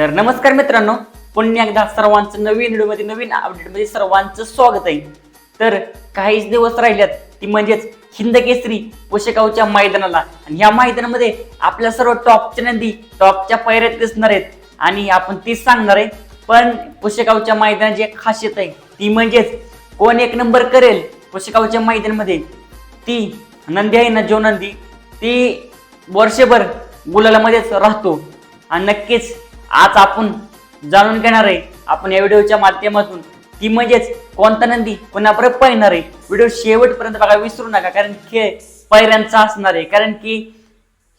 तर नमस्कार मित्रांनो पुन्हा एकदा सर्वांचं नवीन व्हिडिओमध्ये नवीन अपडेटमध्ये सर्वांचं स्वागत आहे. तर काहीच दिवस राहिल्यात ती म्हणजेच हिंद केसरी पोषकावच्या मैदानाला. आणि ह्या मैदानामध्ये आपल्या सर्व टॉपच्या नदी टॉपच्या पैऱ्यात दिसणार आहेत. आणि आपण तीच सांगणार आहे पण पुशेगावच्या मैदानाची एक खासियत आहे ती म्हणजेच कोण एक नंबर करेल पुशेगावच्या मैदानामध्ये ती नंदी आहे ना जो नंदी? ती वर्षभर गुलालामध्येच राहतो. आणि नक्कीच आज आपण जाणून घेणार आहे आपण या व्हिडिओच्या माध्यमातून ती म्हणजेच कोणता नंदी कोणापर्यंत पाहणार आहे. व्हिडिओ शेवटपर्यंत बघा विसरू नका कारण खेळ पैऱ्यांचा असणार आहे. कारण की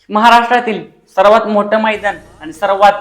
महाराष्ट्रातील सर्वात मोठं मैदान आणि सर्वात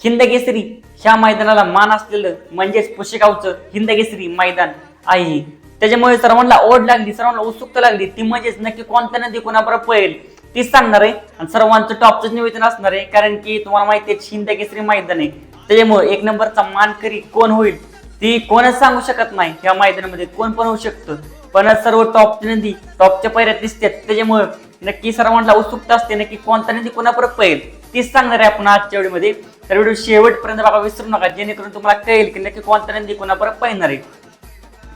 हिंदकेसरी ह्या मैदानाला मान असलेलं म्हणजेच पुशेगावचं हिंदकेसरी मैदान आहे. त्याच्यामुळे सर्वांना ओढ लागली सर्वांना उत्सुकता लागली ती म्हणजेच नक्की कोणत्या नदी कोणाबरोबर पळेल? तीच सांगणार आहे. आणि सर्वांचं टॉपचं निवेदन असणार आहे. कारण की तुम्हाला माहिती आहे शिंदे केसरी मैदान आहे. त्याच्यामुळे एक नंबरचा मानकरी कोण होईल ती कोणच सांगू शकत नाही. या मैदानामध्ये कोण पण होऊ शकतं. पण सर्व टॉपची नदी टॉपच्या पैऱ्यात दिसतात. त्याच्यामुळे नक्की सर्वांना उत्सुकता असते नक्की कोणता नदी कोणापर्यंत पळेल. तीच सांगणार आहे आपण आजच्या व्हिडिओमध्ये. तर व्हिडिओ शेवटपर्यंत बघा विसरू नका. जेणेकरून तुम्हाला कळेल की नक्की कोणता नदी कोणापर्यंत पळणार आहे.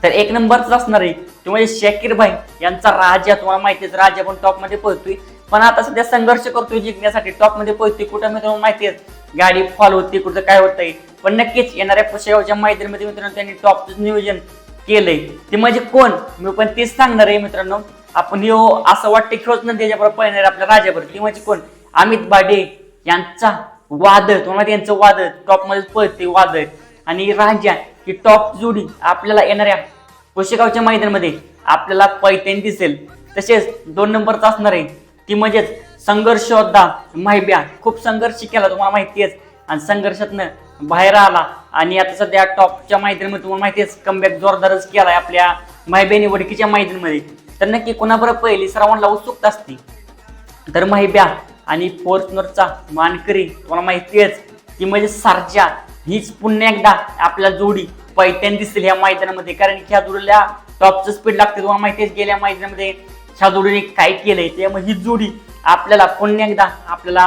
तर एक नंबरच असणार आहे. तो म्हणजे शाकीर भाई यांचा राजा तुम्हाला माहितीच राजा पण टॉपमध्ये पळतोय. पण आता सध्या संघर्ष करतोय जिंकण्यासाठी. टॉपमध्ये कुठं मी तुम्हाला माहिती आहे? गाडी फॉल होती कुठं काय होतंय? पण नक्कीच येणाऱ्या पुशेगावच्या मैदानामध्ये मित्रांनो त्यांनी टॉपचं नियोजन केलंय. ते म्हणजे कोण? मी पण तेच सांगणार आहे मित्रांनो. आपण यो असं वाटतं खेळत नाही त्याच्याबरोबर पळणार आपल्या राजाबरोबर. ती म्हणजे कोण? अमित बाडे यांचा वादळ. तुम्हाला यांचं वादळ. टॉपमध्ये पळते वादळ. आणि राजा ही टॉप जोडी आपल्याला येणाऱ्या पुशेगावच्या मैदानामध्ये आपल्याला पैठण दिसेल. तसेच दोन नंबरचा असणार आहे. ती म्हणजेच संघर्ष योद्धा माहिब्या खूप संघर्ष केला तुम्हाला माहिती आहे आणि संघर्षातनं बाहेर आला. आणि आता सध्या टॉपच्या मैदानामध्ये तुम्हाला माहिती आहे कमबॅक जोरदारच केलाय आपल्या माहिब्याने वडकीच्या मैदानामध्ये. तर नक्की कोणाबरोबर पहिली सर्वांना उत्सुकता असते? तर माहिब्या आणि फॉर्च्युनरचा मानकरी तुम्हाला माहिती आहेच ती म्हणजे सारजा. हीच पुन्हा एकदा आपल्या जोडी पैठण दिसेल ह्या मैदानामध्ये. कारण की ह्या जोडीला टॉपचं स्पीड लागते तुम्हाला माहिती आहे गेल्या मैदानामध्ये ह्या जोडीने काय केलंय त्यामुळे ही जोडी आपल्याला पुन्हा एकदा आपल्याला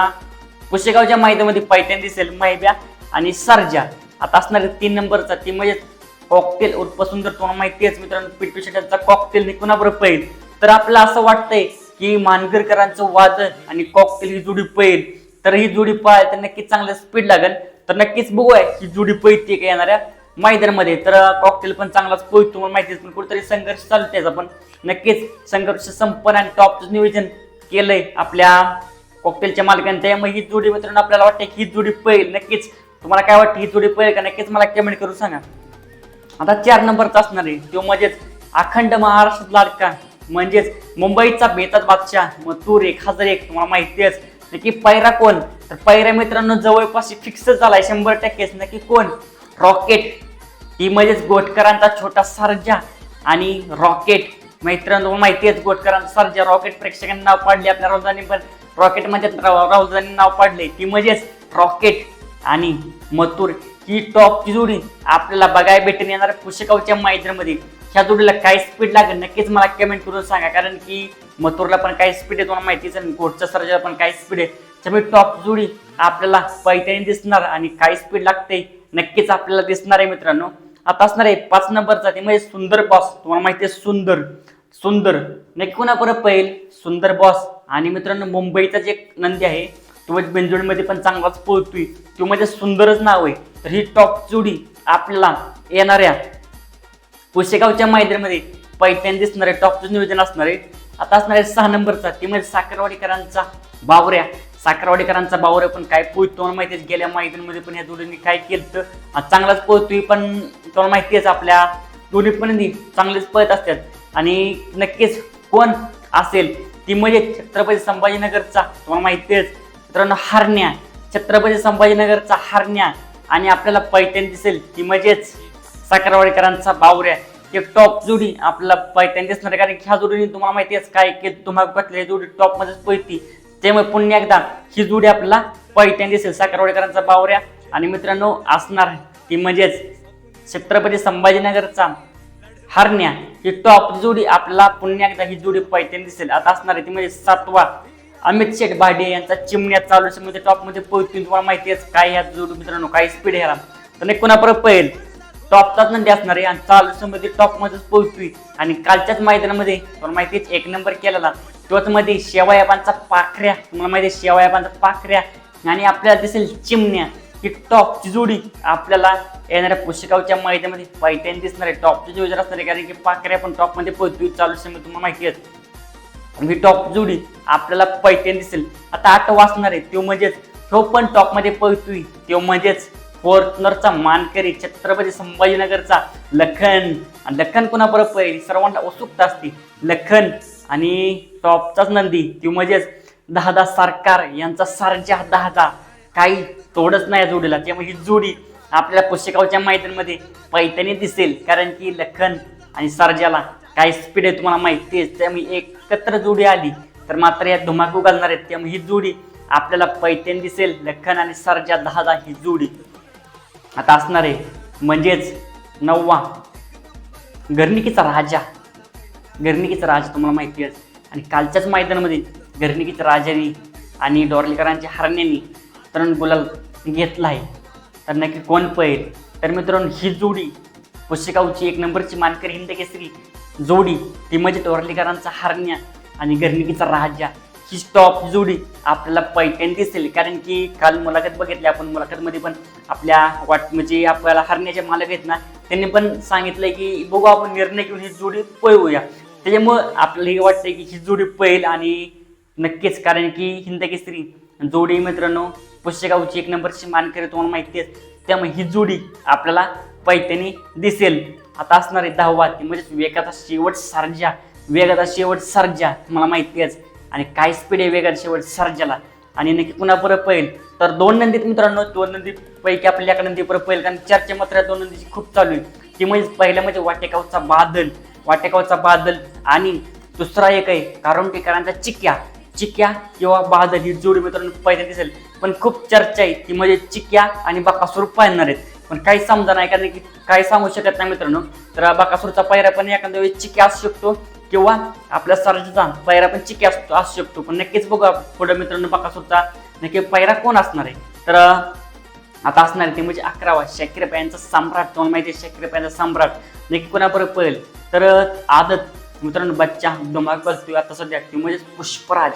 पुशेगावच्या मैदानामध्ये पैठण दिसेल मैब्या आणि सरजा. आता असणार तीन नंबरचा ती म्हणजे कॉकटेल उर्फ सुंदर तुम्हाला माहिती आहेच मित्रांनो पिट्टू शेटांचा कॉकटेल नि पहिल तर आपल्याला असं वाटतंय की मानगरकरांचं वादन आणि कॉकटेल ही जोडी पहिल तर ही जोडी पळाल तर नक्कीच चांगलं स्पीड लागेल. तर नक्कीच बघूया ही जोडी पळते का येणाऱ्या मैदानामध्ये. तर कॉकटेल पण चांगलाच पळतो तुम्हाला माहिती पण कुठेतरी संघर्ष चालू त्याचा पण. नक्कीच संघर्ष संपन्न आणि टॉपचं नियोजन केलंय आपल्या कॉकटेलच्या मालकाने. त्यामुळे ही जोडी मित्रांनो आपल्याला वाटतं की ही जोडी पळेल. नक्कीच तुम्हाला काय वाटतं ही जोडी पळेल का? नक्कीच मला कमेंट करून सांगा. आता चार नंबरचा असणार आहे. तो म्हणजेच अखंड महाराष्ट्रात लाडका. म्हणजेच मुंबईचा बेतात बादशाह मथुर एक हजार एक तुम्हाला माहिती आहे नक्की पैरा कोण? तर पैरा मित्रांनो जवळपास फिक्स झालाय शंभर टक्केच. नक्की कोण? रॉकेट ही म्हणजेच गोटकरांचा छोटा सर्जा आणि रॉकेट. मित्रांनो माहिती आहे गोटकरांचा सर्जा रॉकेट प्रेक्षकांनी नाव पाडले आपल्या राहुलदानी पण रॉकेटमध्ये राहुलदानी नाव पाडले. ती म्हणजेच रॉकेट आणि मथुर. ही टॉपची जोडी आपल्याला बघायला भेटून येणार पुस्तकावच्या मैदानामध्ये. ह्या जोडीला काय स्पीड लागेल नक्कीच मला कमेंट करून सांगा. कारण की मथुरला पण काय स्पीड आहे तुम्हाला माहितीच आहे घोटच्या सर्जाला पण काय स्पीड आहे. त्यामुळे टॉप जोडी आपल्याला पैठणी दिसणार आणि काय स्पीड लागते नक्कीच आपल्याला दिसणार आहे मित्रांनो. आता असणार आहे पाच नंबरचा ते म्हणजे सुंदर बॉस तुम्हाला माहिती आहे सुंदर. सुंदर. नक्की कोणा परत पहिल सुंदर बॉस आणि मित्रांनो मुंबईचा जे नंदी आहे तो म्हणजे बेंजोडमध्ये पण चांगलाच पोहोचतोय तो म्हणजे सुंदरच नाव आहे. तर ही टॉप जोडी आपल्याला येणाऱ्या पुशेगावच्या मैदानामध्ये पैठण दिसणारे टॉपचं नियोजन असणार आहे. आता असणार आहे सहा नंबरचा. ते म्हणजे साखरवाडीकरांचा बावऱ्या. साखरवाडीकरांचा बावऱ्या पण काय पोहोचतो माहितीच गेल्या माहितीमध्ये पण या जोडीने काय केलं तर चांगलाच पोहोचतोय पण तुम्हाला माहिती आहेच आपल्या दोन्ही पण चांगलेच पळत असतात. आणि नक्कीच कोण असेल ती म्हणजे छत्रपती संभाजीनगरचा तुम्हाला माहिती आहे मित्रांनो हरण्या छत्रपती संभाजीनगरचा हरण्या. आणि आपल्याला पैठण दिसेल ती म्हणजेच साखरवाडीकरांचा बावऱ्या एक टॉप जोडी आपल्याला पैठण दिसणार आहे कारण की ह्या जोडीने तुम्हाला माहिती आहे काय की तुम्हाला कसल्या जोडी टॉप मध्येच पळती. त्यामुळे पुन्हा एकदा ही जोडी आपल्याला पैठण दिसेल. साखरवाडीकरांचा बावऱ्या. आणि मित्रांनो असणार ती म्हणजेच छत्रपती संभाजीनगरचा हरण्या. ही टॉप जोडी आपल्याला पुन्हा एकदा ही जोडी पैठण दिसेल. आता असणार आहे ती म्हणजे सातवा. अमित शेठ भाडे यांचा चिमण्यात चालू म्हणजे टॉपमध्ये पोहोचतील. तुम्हाला माहिती आहे काय ह्या जोडी मित्रांनो काय स्पीड आहे ह्याला. तर नाही पहिल टॉपचाच नंदी असणार आहे. आणि चालू मध्ये टॉप मध्येच पोहोचतोय आणि कालच्याच मैदानामध्ये तुम्हाला माहिती आहे एक नंबर केलेला. तोच मध्ये पाखऱ्या तुम्हाला माहिती आहे शेवायाबांचा पाखऱ्या आणि आपल्याला दिसेल चिमण्या. ही टॉपची जोडी आपल्याला येणाऱ्या पुस्तकावच्या मैदानामध्ये पैठण दिसणार आहे. टॉपची जोडी जर असणार आहे कारण की पाखऱ्या पण टॉपमध्ये पोहोचतोय चालू मध्ये तुम्हाला माहिती आहे. ही टॉप जोडी आपल्याला पैठण दिसेल. आता आठ वाचणार आहे तो म्हणजेच तो पण टॉपमध्ये पळतोय. तो म्हणजेच फॉर्च्युनरचा मानकरी छत्रपती संभाजीनगरचा लखन. आणि लखन कोणाबरोबर परत सर्वांना उत्सुकता असते. लखन आणि टॉपचाच नंदी ती म्हणजेच दहादा सरकार यांचा सारजा दहादा काही तोडच नाही जोडीला. त्यामुळे ही जोडी आपल्याला पुस्तकावच्या मैदानामध्ये पैत्याने दिसेल. कारण की लखन आणि सरजाला काही स्पीड आहे तुम्हाला माहिती आहे. त्यामुळे एकत्र जोडी आली. तर मात्र या धुमाकू घालणार आहेत. त्यामुळे ही जोडी आपल्याला पैत्याने दिसेल. लखन आणि सरजा दहा दहा ही जोडी आता असणार आहे. म्हणजेच नववा गर्निकीचा राजा. गर्निकीचा राजा तुम्हाला माहिती आहे. आणि कालच्याच मैदानामध्ये गर्निकीच्या राजाने आणि डोरलेकरांच्या हरण्याने तरुण गुलाल घेतला आहे. तर नक्की कोण पळेल? तर मित्रांनो ही जोडी पुस्तकावची एक नंबरची मानकरी हिंद केसरी जोडी ती म्हणजे डोरलेकरांचा हरण्या आणि गर्निकीचा राजा. ही स्टॉप जोडी आपल्याला पैठण दिसेल कारण की काल मुलाखत बघितली आपण मुलाखतमध्ये पण आपल्या वाट म्हणजे आपल्याला हरण्याचे मालक आहेत ना त्यांनी पण सांगितलं की बघू आपण निर्णय घेऊन ही जोडी पळवूया. त्याच्यामुळं आपल्याला हे वाटतं की ही जोडी पहिल आणि नक्कीच कारण की हिंद केसरी जोडी मित्रांनो. पुस्तकावची एक नंबरची मानकरी तुम्हाला माहिती आहे. त्यामुळे ही जोडी आपल्याला पैठणी दिसेल. आता असणार आहे दहावा ती म्हणजे वेगाचा शेवट सर्जा. वेगाचा शेवट सर्जा तुम्हाला माहिती आहे आणि काय स्पीड आहे वेगाचा शेवट सर्जाला? आणि नक्की पुन्हा परत पहिल? तर दोन नंदीत मित्रांनो दोन नंदी पैकी आपल्या एका नंदी परत पहिल कारण चर्चा मात्र दोन नंदीची खूप चालू आहे. ती म्हणजे पहिल्या म्हणजे वाटेगावचा बादल. वाटेगावचा बादल आणि दुसरा एक आहे कारुंटीकरांचा चिक्या. चिक्या किंवा बादल ही जोडी मित्रांनो पहिल्या दिसेल. पण खूप चर्चा आहे. ती म्हणजे चिक्या आणि बाकासूर पाहणार आहेत. पण काही समजा नाही कारण की काही सांगू शकत नाही मित्रांनो. तर बाकासूरचा पायरा पण एखाद्या वेळेस चिक्या असू शकतो किंवा आपल्या सरजाचा पायरा पण चिक्या असतो असू शकतो. पण नक्कीच बघू पुढे मित्रांनो बाकासूरचा नक्की पायरा कोण असणार आहे. तर आता असणार आहे ते म्हणजे अकरावा शाकीर सम्राट. तुम्हाला माहिती आहे शाकीर सम्राट नक्की कोणाबरोबर पळेल? तर आदत. मित्रांनो बच्चा धमाक बसतोय आता सध्या. ती म्हणजेच पुष्पराज.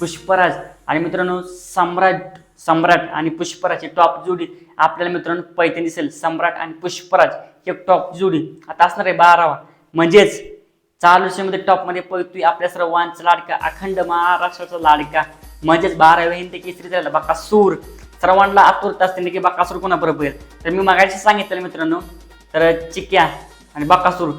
पुष्पराज. आणि मित्रांनो सम्राट सम्राट आणि पुष्पराजची टॉप जोडी. आपल्याला मित्रांनो पैठणी दिसेल. सम्राट आणि पुष्पराज हे टॉप जोडी. आता असणार आहे बारावा. म्हणजेच चालू मध्ये टॉपमध्ये पळतोय आपल्या सर्वांचा लाडका अखंड महाराष्ट्राचा लाडका. म्हणजेच बाराव्या हिंदी केसरी झाला बाकासूर. सर्वांना आतुरता असते की बाकासूर कोणाबरोबर तर मी मागायचं सांगितलं मित्रांनो. तर चिक्या आणि बाकासूर.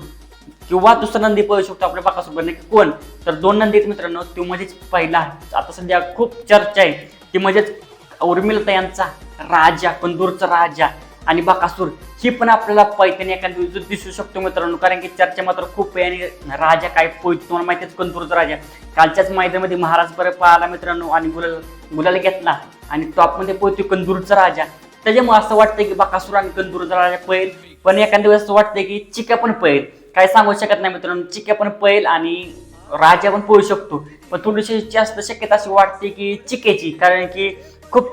किंवा दुसरा नंदी पळू शकतो आपल्या बाकासूर बरं नक्की कोण? तर दोन नंदी आहेत मित्रांनो तो म्हणजेच पहिला आता सध्या खूप चर्चा आहे. ती म्हणजेच उर्मिलता यांचा राजा कंदूरचा राजा आणि बाकासूर. ही पण आपल्याला पैठणी एखाद्या दिवस दिसू शकतो मित्रांनो कारण की चर्चा मात्र खूप आहे आणि राजा काय पोहोच तुम्हाला माहिती कंदूरचा राजा. कालच्याच मैदानामध्ये महाराज बरं पाहिला मित्रांनो आणि गुलाल गुलाल घेतला आणि टॉपमध्ये पोहतो कंदूरचा राजा. त्याच्यामुळे असं वाटतं की बाकासूर आणि कंदूरचा राजा पळेल पण एखाद्या वेळेस असं वाटतं की चिका पण पळेल. काय सांगू शकत नाही मित्रांनो. चिक्या पण पळेल आणि राजा पण पळू शकतो. पण थोडीशी जास्त शक्यता अशी वाटते की चिक्याची. कारण की खूप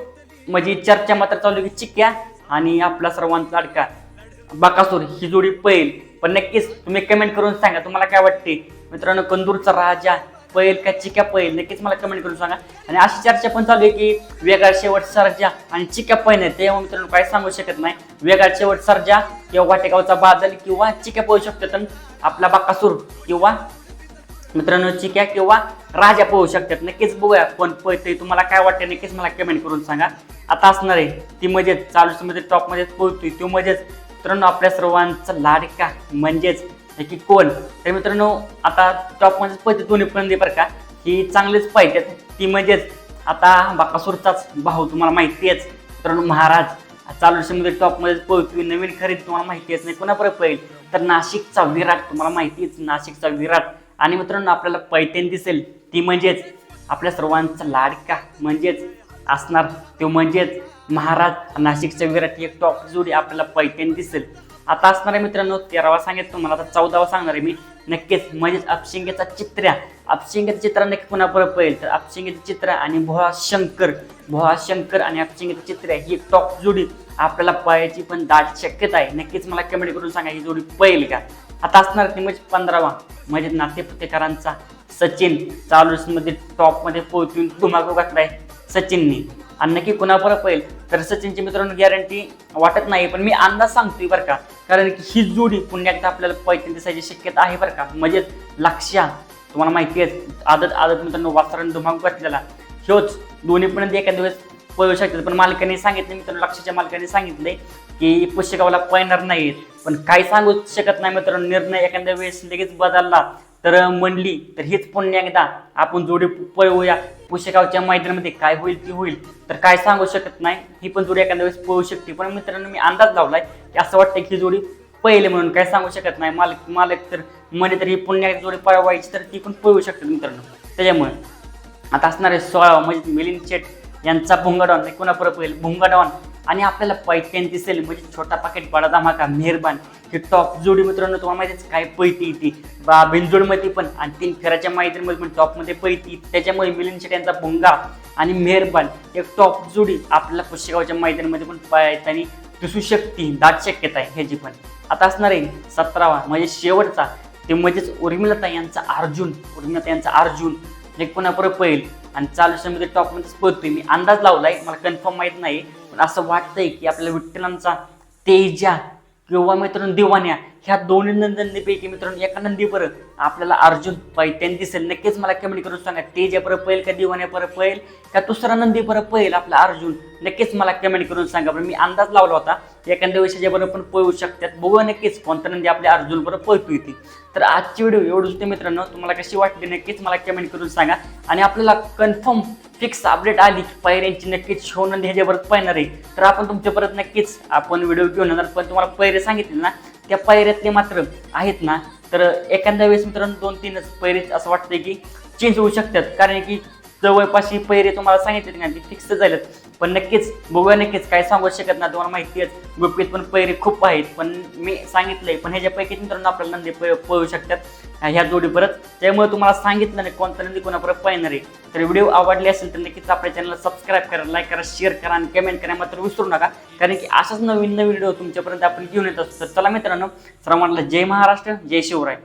म्हणजे चर्चा मात्र चालू की चिक्या आणि आपला सर्वांचा लाडका बाकासूर ही जोडी पळेल पण नक्कीच तुम्ही कमेंट करून सांगा तुम्हाला काय वाटते? मित्रांनो कंदूरचा राजा पैल का चिक्या पैल नक्कीच मला कमेंट करून सांगा. आणि अशी चर्चा पण चालू आहे की वेगळा शेवट सर्जा आणि चिक्या पैल ते तेव्हा मित्रांनो काय सांगू शकत नाही. वेगळा शेवट सर्जा किंवा वाटेगावचा बादल किंवा चिक्या पळू शकतात आणि आपला बाकासूर किंवा मित्रांनो चिक्या किंवा राजा पोहू शकतात. नक्कीच बघूया कोण पळते तुम्हाला काय वाटतं नक्कीच मला कमेंट करून सांगा. आता असणार आहे ती मजेत चालू मध्ये टॉपमध्ये पोहोचतोय तो मजेच मित्रांनो आपल्या सर्वांचा लाडका म्हणजेच की कोण? तर मित्रांनो आता टॉपमध्ये पहिले दोन्ही पण दे बरं का. ही चांगलीच पाहिजेत ती म्हणजेच आता बाकासूरचाच भाऊ तुम्हाला माहिती आहेच. मित्रांनो महाराज चालू वर्षामध्ये टॉपमध्ये नवीन खरेदी तुम्हाला माहिती नाही कोणापर्यंत पाहिजे तर नाशिकचा विराट तुम्हाला माहिती नाशिकचा विराट. आणि मित्रांनो आपल्याला पैठण दिसेल. ती म्हणजेच आपल्या सर्वांचा लाडका म्हणजेच असणार. तो म्हणजेच महाराज नाशिकचा विराट एक टॉप जोडी आपल्याला पैठण दिसेल. आता असणार आहे मित्रांनो तेरावा सांगितलं तुम्हाला आता चौदावा सांगणार आहे मी. नक्कीच म्हणजेच अपशिंगेचा चित्र्या अपशिंगेचं चित्र नक्की पुन्हा परत तर अपशिंगेचं चित्र आणि भोळा शंकर. भोळा शंकर आणि अपशिंगेचं चित्र ही टॉप जोडी आपल्याला पाहायची पण दाट शक्यता आहे. नक्कीच मला कमेंट करून सांगा ही जोडी पळेल का? आता असणार ती म्हणजे पंधरावा. म्हणजे नातेपुतेकरांचा सचिन चालूसमध्ये टॉपमध्ये पोहोचून धुमाकू घातलाय. सचिननी. आणि नक्की कुणा परत तर सचिनची मित्रांनो गॅरंटी वाटत नाही पण मी अंदाज सांगतोय बरं का. कारण की ही जोडी पुन्हा एकदा आपल्याला पैठण दिसायची शक्यता आहे बरं का. म्हणजेच लक्ष्या तुम्हाला माहिती आहे आदत आदत मित्रांनो वातावरण धुमाकूळ घातलेला. ह्योच दोन्ही पण एका दिवस पळू शकतात पण मालकाने सांगितलं मित्रांनो लक्षाच्या मालकाने सांगितले की पुस्तकावाला पळणार नाहीत. पण काही सांगू शकत नाही मित्रांनो निर्णय एखाद्या वेळेस लगेच बदलला. तर म्हणली तर हीच पुन्हा एकदा आपण जोडी पळवूया. पुशेगावच्या मैदानामध्ये काय होईल ती होईल तर काय सांगू शकत नाही. ही पण जोडी एखाद्या वेळेस पळू शकते. पण मित्रांनो मी अंदाज लावलाय की असं वाटतं की जोडी पहिले म्हणून काय सांगू शकत नाही. मालक मालक तर म्हणे तर ही पुन्हा एकदा जोडी पळवायची तर ती पण पळू शकते मित्रांनो. त्याच्यामुळे आता असणारे सोळावा सोळा म्हणजे मिलिंद शेट यांचा भुंगाडॉन नाही कोणा परत भुंगाडॉन. आणि आपल्याला पैठण दिसेल म्हणजे छोटा पाकिट बडा धमाका मेहरबान. ही टॉप जोडी मित्रांनो तुम्हाला माहितीच काय पैती ती. बा बिनजोडमध्ये पण आणि तीन फेराच्या मैत्रीमध्ये पण टॉपमध्ये पैती त्याच्यामुळे मिलिंद शेट यांचा भुंगा आणि मेहरबान एक टॉप जोडी आपल्याला पुष्यगावच्या मैदानामध्ये पण पाहताना दिसू शकते. दाट शक्यता आहे ह्याची पण. आता असणार आहे सतरावा म्हणजे शेवटचा. ते म्हणजेच उर्मिलता यांचा अर्जुन उर्मिलता यांचा अर्जुन. एक पुन्हा परत पहिल आणि चालू समोर टॉपमध्येच पळतोय. मी अंदाज लावलाय मला कन्फर्म माहीत नाही पण असं वाटतंय की आपल्या विठ्ठलांचा तेजा किंवा मित्रांनो दिवाण्या ह्या दोन्ही नंदीपैकी मित्रांनो एका नंदीवर आपल्याला अर्जुन पैत्यान दिसेल. नक्कीच मला कमेंट करून सांगा तेजा परत पहिल का दिवाने परत पळेल का दुसरा नंदी परत पळेल आपला अर्जुन? नक्कीच मला कमेंट करून सांगा पण मी अंदाज लावला होता एखाद्या वर्षाच्या बरोबर पण पळू शकतात. बघूया नक्कीच कोणता नंदी आपल्या अर्जुन बरोबर पळतो येते तर आजची व्हिडिओ एवढंच होते मित्रांनो. तुम्हाला कशी वाटली नक्कीच मला कमेंट करून सांगा. आणि आपल्याला कन्फर्म फिक्स अपडेट आली की पैऱ्यांची नक्कीच शो नंदी ह्याच्यावरच पाहणार आहे. तर आपण तुमच्या परत नक्कीच आपण व्हिडिओ घेऊन येणार. पण तुम्हाला पैरे सांगितले ना त्या पायऱ्यातले मात्र आहेत ना तर एखाद्या वेळेस मित्रांनो दोन तीनच पैरे असं वाटतंय की चेंज होऊ शकतात. कारण की जवळपासची पैरे तुम्हाला सांगितले ना ती फिक्स झालेत. पण नक्कीच बघूया नक्कीच काय सांगू शकत नाही तुम्हाला माहिती आहे. गुपित पण पैरे खूप आहेत पण मी सांगितलंय पण ह्याच्यापैकी मित्रांनो आपल्याला नंदी पळू शकतात. ह्या जोडी परत त्यामुळे तुम्हाला सांगितलं नाही कोणता नंदी कोणापर्यंत पाहणार आहे. तर व्हिडिओ आवडले असेल तर नक्कीच आपल्या चॅनलला सबस्क्राईब करा लाईक करा शेअर करा आणि कमेंट करा मात्र विसरू नका. कारण की अशाच नवीन नवीन व्हिडिओ तुमच्यापर्यंत आपण घेऊन येत असतो. तर चला मित्रांनो सर्वांना जय महाराष्ट्र जय शिवराय.